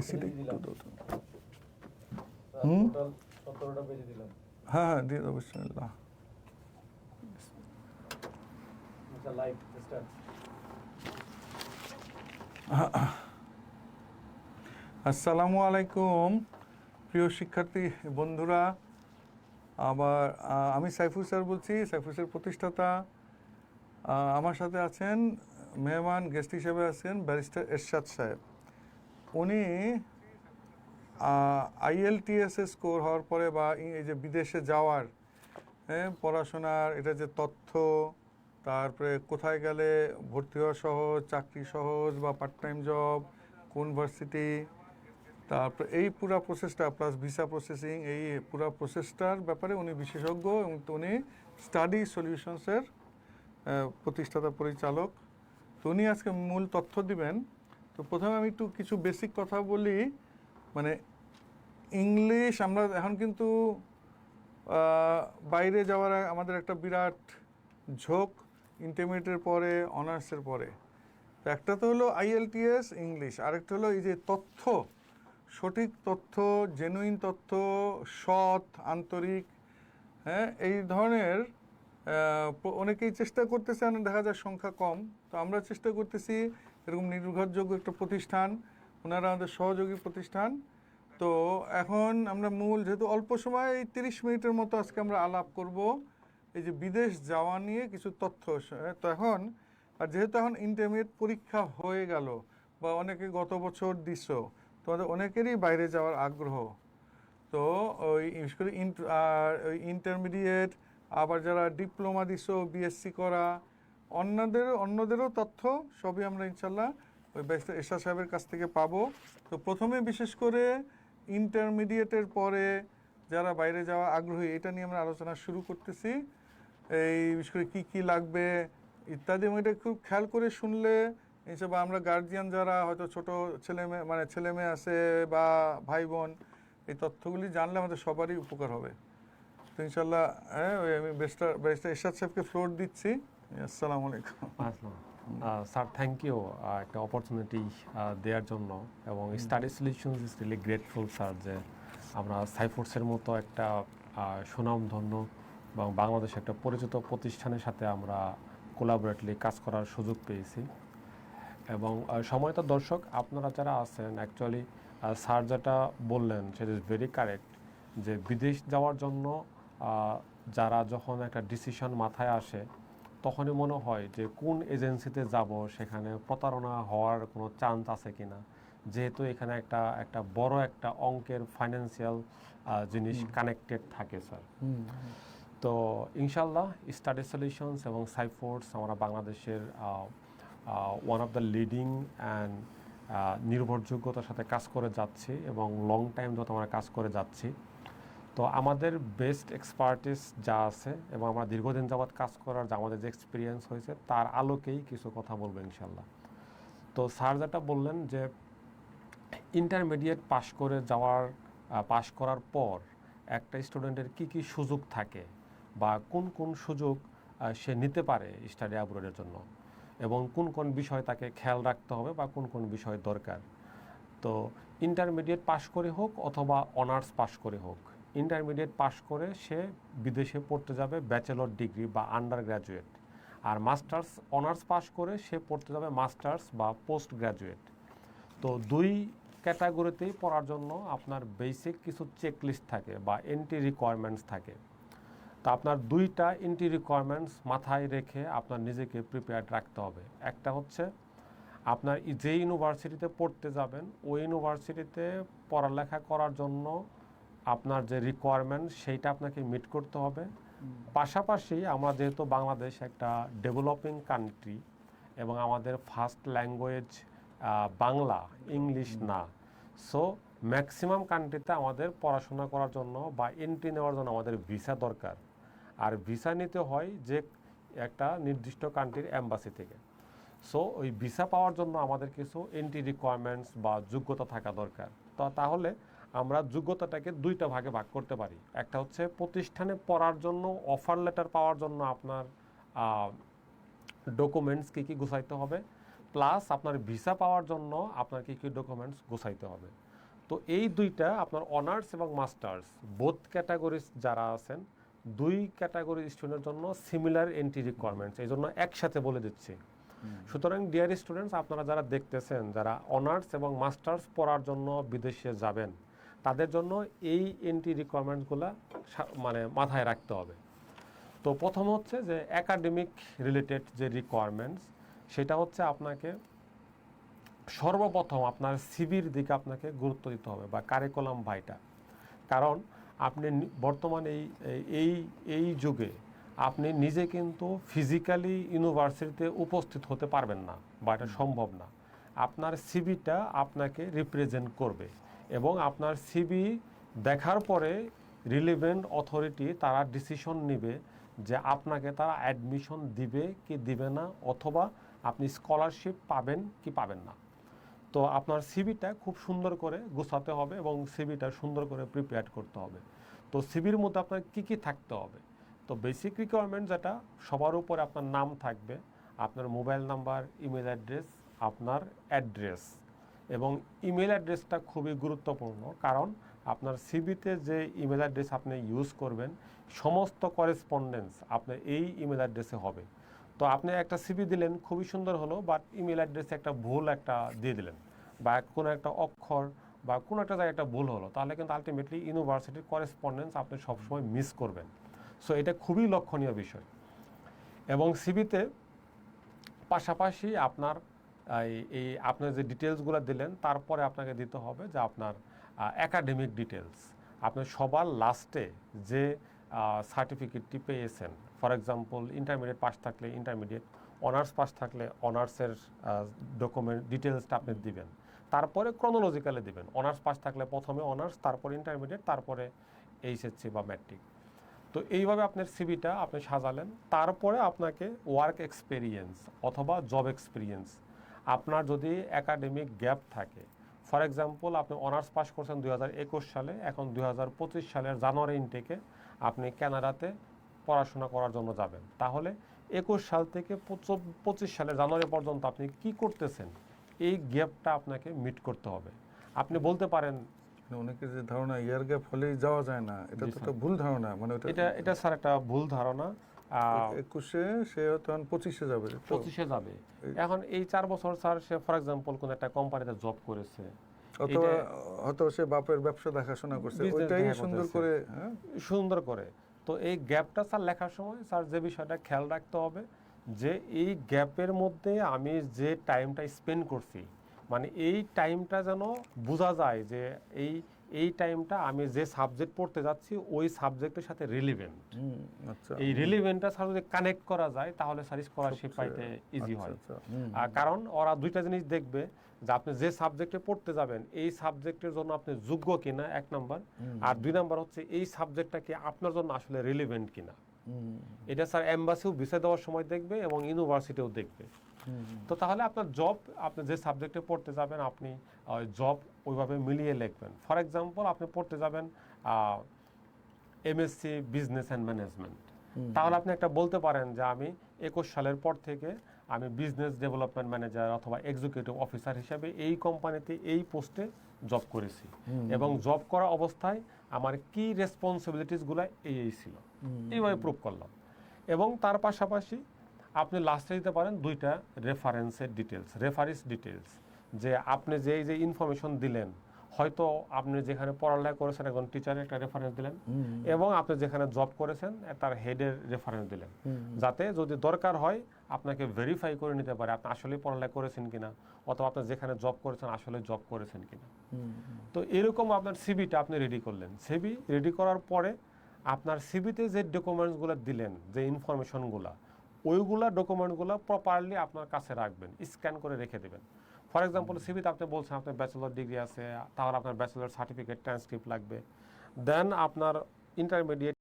এসিটা একটু দাও তো। হ্যাঁ হ্যাঁ দিয়ে বিসমিল্লাহ আচ্ছা আসসালামু আলাইকুম প্রিয় শিক্ষার্থী বন্ধুরা। আবার আমি সাইফুল স্যার বলছি সাইফুল স্যার প্রতিষ্ঠাতা। আমার সাথে আছেন মেহমান গেস্ট হিসেবে আছেন ব্যারিস্টার এরশাদ সাহেব। উনি আইএলটিএস স্কোর হওয়ার পরে বা এই যে বিদেশে যাওয়ার হ্যাঁ পড়াশোনার, এটা যে তথ্য, তারপরে কোথায় গেলে ভর্তি হওয়া সহজ, চাকরি সহজ বা পার্ট টাইম জব কোন ভার্সিটি তারপরে এই পুরা প্রসেসটা প্লাস ভিসা প্রসেসিং এই পুরা প্রসেসটার ব্যাপারে উনি বিশেষজ্ঞ এবং উনি স্টাডি সলিউশনসের প্রতিষ্ঠাতা পরিচালক। তো উনি আজকে মূল তথ্য দিবেন। তো প্রথমে আমি একটু কিছু বেসিক কথা বলি। মানে ইংলিশ আমরা এখন কিন্তু বাইরে যাওয়ার আমাদের একটা বিরাট ঝোঁক ইন্টারমিডিয়েটের পরে অনার্সের পরে। তো একটা তো হলো আইএলটিএস ইংলিশ আরেকটা হলো এই যে তথ্য, সঠিক তথ্য জেনুইন তথ্য, সৎ, আন্তরিক হ্যাঁ এই ধরনের অনেকেই চেষ্টা করতেছেন দেখা যায় সংখ্যা কম। তো আমরা চেষ্টা করতেছি এরকম নির্ভরযোগ্য একটা প্রতিষ্ঠান, ওনারা আমাদের সহযোগী প্রতিষ্ঠান। তো এখন আমরা মূল যেহেতু অল্প সময় তিরিশ মিনিটের মতো আজকে আমরা আলাপ করব। এই যে বিদেশ যাওয়া নিয়ে কিছু তথ্য তো এখন, আর যেহেতু এখন ইন্টারমিডিয়েট পরীক্ষা হয়ে গেল, বা অনেকে গত বছর দিছ তোমাদের অনেকেরই বাইরে যাওয়ার আগ্রহ। তো ওই বিশেষ করে ইন্টারমিডিয়েট আবার যারা ডিপ্লোমা দিছো বিএসসি করা অন্যদের, অন্যদেরও তথ্য সবই আমরা ইনশাল্লাহ ওই ব্যারিস্টার এরশাদ সাহেবের কাছ থেকে পাবো। তো প্রথমে বিশেষ করে ইন্টারমিডিয়েটের পরে যারা বাইরে যাওয়া আগ্রহী, এটা নিয়ে আমরা আলোচনা শুরু করতেছি। এই বিশেষ করে কী কী লাগবে ইত্যাদি এবং এটা খুব খেয়াল করে শুনলে হিসেবে আমরা গার্জিয়ান যারা, হয়তো ছোট ছেলে মেয়ে মানে ছেলে মেয়ে আছে বা ভাই বোন, এই তথ্যগুলি জানলে আমাদের সবারই উপকার হবে। তো ইনশাল্লাহ হ্যাঁ ওই আমি বেস্টার ব্যারিস্টার এরশাদ সাহেবকে ফ্লোর দিচ্ছি। আসসালামু আলাইকুম। স্যার থ্যাংক ইউ একটা অপরচুনিটি দেওয়ার জন্য এবং study solutions is really grateful sir যে আমরা সাইফোর্সের মতো একটা সুনামধন্য এবং বাংলাদেশে একটা পরিচিত প্রতিষ্ঠানের সাথে আমরা কোলাবোরেটলি কাজ করার সুযোগ পেয়েছি। এবং সময়ত দর্শক আপনারা যারা আছেন অ্যাকচুয়ালি স্যার যেটা বললেন সেটা ইজ ভেরি কারেক্ট যে বিদেশ যাওয়ার জন্য যারা যখন একটা ডিসিশন মাথায় আসে তখনই মনে হয় যে কোন এজেন্সিতে যাব সেখানে প্রতারণা হওয়ার কোনো চান্স আছে কিনা? যেহেতু এখানে একটা একটা বড় একটা অঙ্কের ফাইন্যান্সিয়াল জিনিস কানেক্টেড থাকে স্যার তো ইনশাল্লাহ স্টাডি সলিউশনস এবং সাইফোর্স আমরা বাংলাদেশের one of the leading and নির্ভরযোগ্যতার সাথে কাজ করে যাচ্ছি এবং লং টাইম যত আমরা কাজ করে যাচ্ছি। তো আমাদের বেস্ট এক্সপার্টিস যা আছে এবং আমরা দীর্ঘদিন যাবৎ কাজ করার যা আমাদের যে এক্সপিরিয়েন্স হয়েছে, তার আলোকেই কিছু কথা বলব ইনশাল্লাহ তো স্যার যেটা বললেন যে ইন্টারমিডিয়েট পাশ করে যাওয়ার পাশ করার পর একটা স্টুডেন্টের কি কি সুযোগ থাকে বা কোন কোন সুযোগ সে নিতে পারে স্টাডি অ্যাব্রোডের জন্য এবং কোন কোন বিষয় তাকে খেয়াল রাখতে হবে বা কোন কোন বিষয় দরকার। তো ইন্টারমিডিয়েট পাশ করে হোক অথবা অনার্স পাশ করে হোক ইন্টারমিডিয়েট পাশ করে সে বিদেশে পড়তে যাবে ব্যাচেলর ডিগ্রি বা আন্ডার গ্র্যাজুয়েট আর মাস্টার্স অনার্স পাশ করে সে পড়তে যাবে মাস্টার্স বা পোস্ট গ্র্যাজুয়েট তো দুই ক্যাটাগরিতেই পড়ার জন্য আপনার বেসিক কিছু চেকলিস্ট থাকে বা এন্ট্রি রিকোয়ারমেন্টস থাকে। তো আপনার দুইটা এন্ট্রি রিকোয়ারমেন্টস মাথায় রেখে আপনার নিজেকে প্রিপেয়ার্ড রাখতে হবে। একটা হচ্ছে, আপনার যে ইউনিভার্সিটিতে পড়তে যাবেন, ওই ইউনিভার্সিটিতে পড়ালেখা করার জন্য আপনার যে রিকোয়ারমেন্ট সেইটা আপনাকে মিট করতে হবে। পাশাপাশি আমরা যেহেতু বাংলাদেশ একটা ডেভেলপিং কান্ট্রি এবং আমাদের ফার্স্ট ল্যাঙ্গুয়েজ বাংলা ইংলিশ না। সো ম্যাক্সিমাম কান্ট্রিতে আমাদের পড়াশোনা করার জন্য বা এন্ট্রি নেওয়ার জন্য আমাদের ভিসা দরকার। আর ভিসা নিতে হয় যে একটা নির্দিষ্ট কান্ট্রির অ্যাম্বাসি থেকে। সো ওই ভিসা পাওয়ার জন্য আমাদের কিছু এন্ট্রি রিকোয়ারমেন্টস বা যোগ্যতা থাকা দরকার। তো তাহলে আমরা যোগ্যতাটাকে দুইটা ভাগে ভাগ করতে পারি। একটা হচ্ছে প্রতিষ্ঠানে পড়ার জন্য অফার লেটার পাওয়ার জন্য আপনার ডকুমেন্টস কী কী গুছাইতে হবে প্লাস আপনার ভিসা পাওয়ার জন্য আপনার কী কী ডকুমেন্টস গোছাইতে হবে। তো এই দুইটা আপনার অনার্স এবং মাস্টার্স বোথ ক্যাটাগরিজ যারা আছেন দুই ক্যাটাগরি স্টুডেন্টের জন্য সিমিলার এন্ট্রি রিকোয়ারমেন্টস এই জন্য একসাথে বলে দিচ্ছি। সুতরাং ডিয়ার স্টুডেন্টস আপনারা যারা দেখতেছেন যারা অনার্স এবং মাস্টার্স পড়ার জন্য বিদেশে যাবেন তাদের জন্য এই এন্ট্রি রিকোয়ারমেন্টগুলো মানে মাথায় রাখতে হবে। তো প্রথম হচ্ছে যে একাডেমিক রিলেটেড যে রিকোয়ারমেন্টস সেটা হচ্ছে আপনাকে সর্বপ্রথম আপনার সিবির দিকে আপনাকে গুরুত্ব দিতে হবে বা কারিকুলাম ভাইটা কারণ আপনি বর্তমান এই এই এই যুগে আপনি নিজে কিন্তু ফিজিক্যালি ইউনিভার্সিটিতে উপস্থিত হতে পারবেন না বা এটা সম্ভব না। আপনার সিবিটা আপনাকে রিপ্রেজেন্ট করবে। এবং আপনার সিবি দেখার পরে রিলিভেন্ট অথরিটি তারা ডিসিশন নেবে যে আপনাকে তারা অ্যাডমিশন দিবে কি দিবে না অথবা আপনি স্কলারশিপ পাবেন কি পাবেন না। তো আপনার সিবিটা খুব সুন্দর করে গোছাতে হবে এবং সিবিটা সুন্দর করে প্রিপেয়ার করতে হবে। তো সিবির মধ্যে আপনার কি কি থাকতে হবে? তো বেসিক রিকোয়ারমেন্ট যেটা, সবার উপরে আপনার নাম থাকবে, আপনার মোবাইল নাম্বার ইমেল অ্যাড্রেস আপনার অ্যাড্রেস এবং ইমেল অ্যাড্রেসটা খুবই গুরুত্বপূর্ণ, কারণ আপনার সিবিতে যে ইমেল অ্যাড্রেস আপনি ইউজ করবেন, সমস্ত করেসপন্ডেন্স আপনার এই ইমেল অ্যাড্রেসে হবে। তো আপনি একটা সিবি দিলেন, খুবই সুন্দর হলো বাট ইমেল অ্যাড্রেসে একটা ভুল একটা দিয়ে দিলেন, বা কোনো একটা অক্ষর, বা কোনো একটা জায়গায় একটা ভুল হলো, তাহলে কিন্তু আলটিমেটলি ইউনিভার্সিটির করেসপন্ডেন্স আপনি সবসময় মিস করবেন। সো এটা খুবই লক্ষণীয় বিষয়। এবং সিবিতে পাশাপাশি আপনার এই- আপনার যে ডিটেলসগুলো দিলেন, তারপরে আপনাকে দিতে হবে যে আপনার একাডেমিক ডিটেলস আপনি সবার লাস্টে যে সার্টিফিকেটটি পেয়েছেন ফর এক্সাম্পল ইন্টারমিডিয়েট পাস থাকলে ইন্টারমিডিয়েট অনার্স পাস থাকলে অনার্সের ডকুমেন্ট ডিটেলসটা আপনি দিবেন। তারপরে ক্রনোলজিক্যালে দিবেন অনার্স পাস থাকলে প্রথমে অনার্স তারপরে ইন্টারমিডিয়েট তারপরে এইচএসসি বা ম্যাট্রিক তো এইভাবে আপনার সিবিটা আপনি সাজালেন, তারপরে আপনাকে ওয়ার্ক এক্সপিরিয়েন্স অথবা জব এক্সপিরিয়েন্স আপনার যদি একাডেমিক গ্যাপ থাকে ফর এক্সাম্পল আপনি অনার্স পাস করছেন দুই হাজার একুশ সালে এখন দুই হাজার পঁচিশ সালের জানুয়ারি ইনটেকে আপনি কানাডাতে পড়াশোনা করার জন্য যাবেন। তাহলে একুশ সাল থেকে পঁচিশ সালে জানুয়ারি পর্যন্ত আপনি কি করতেছেন? এই গ্যাপটা আপনাকে মিট করতে হবে। আপনি বলতে পারেন অনেকের যে ধারণা ইয়ার গ্যাপ হলেই যাওয়া যায় না। এটা তো। একটা ভুল ধারণা। মানে এটা এটা স্যার একটা ভুল ধারণা। একুশে সে তখন পঁচিশে যাবে? পঁচিশে যাবে। এখন এই চার বছর স্যার সে ফর এক্সাম্পল কোন একটা কোম্পানিতে জব করেছে। অথবা হয়তো সে বাপের ব্যবসা দেখাশোনা করছে। ওইটাই সুন্দর করে হ্যাঁ? সুন্দর করে। তো এই গ্যাপটা স্যার লেখার সময় স্যার যে বিষয়টা খেয়াল রাখতে হবে যে এই গ্যাপের মধ্যে আমি যে টাইমটা স্পেন্ড করছি মানে এই টাইমটা যেন বোঝা যায় যে এই এই টাইমটা আমি যে সাবজেক্ট পড়তে যাচ্ছি ওই সাবজেক্টের সাথে রিলিভেন্ট আচ্ছা। এই রিলিভেন্টটা স্যার যদি কানেক্ট করা যায় তাহলে স্যার স্কলারশিপ পাইতে ইজি আচ্ছা, হয়। আচ্ছা, আর কারণ ওরা দুইটা জিনিস দেখবে যে আপনি যে সাবজেক্টে পড়তে যাবেন এই সাবজেক্টের জন্য আপনি যোগ্য কিনা এক নাম্বার আর দুই নাম্বার হচ্ছে এই সাবজেক্টটা কি আপনার জন্য আসলে রিলেভেন্ট কিনা? এটা স্যার এম্বাসিও ভিসা দেওয়ার সময় দেখবে এবং ইউনিভার্সিটিও দেখবে। তো তাহলে আপনার জব আপনি যে সাবজেক্টে পড়তে যাবেন আপনি জব ওইভাবে মিলিয়ে লিখবেন। ফর এক্সাম্পল আপনি পড়তে যাবেন এমএসসি বিজনেস অ্যান্ড ম্যানেজমেন্ট তাহলে আপনি একটা বলতে পারেন যে আমি একুশ সালের পর থেকে আমি বিজনেস ডেভেলপমেন্ট ম্যানেজার অথবা এক্সিকিউটিভ অফিসার হিসেবে এই কোম্পানিতে এই পোস্টে জব করেছি। এবং জব করা অবস্থায় আমার কি রেসপন্সিবিলিটিসগুলো এই এই ছিল। এইভাবে প্রুভ করলাম। এবং তার পাশাপাশি আপনি লাস্টে দিতে পারেন দুইটা রেফারেন্সের ডিটেলস রেফারেন্স ডিটেলস যে আপনি যে যে ইনফরমেশন দিলেন হয়তো আপনি যেখানে পড়ালেখা করেছেন একজন টিচারের একটা রেফারেন্স দিলেন এবং আপনি যেখানে জব করেছেন তার হেডের রেফারেন্স দিলেন। যাতে যদি দরকার হয় আপনাকে ভেরিফাই করে নিতে পারে আপনি আসলে পড়ালেখা করেছেন কিনা অথবা আপনি যেখানে জব করেছেন আসলে জব করেছেন কিনা। তো এরকম আপনার সিবিটা আপনি রেডি করলেন। সিবি রেডি করার পরে আপনার সিবিতে যে ডকুমেন্টসগুলো দিলেন যে ইনফরমেশনগুলো ওইগুলা ডকুমেন্টগুলো প্রপারলি আপনার কাছে রাখবেন স্ক্যান করে রেখে দেবেন। ফর এক্সাম্পল সিভিতে আপনি বলছেন আপনার ব্যাচেলর ডিগ্রি আছে তাহলে আপনার ব্যাচেলর সার্টিফিকেট ট্রান্সক্রিপ্ট লাগবে। দেন আপনার ইন্টারমিডিয়েট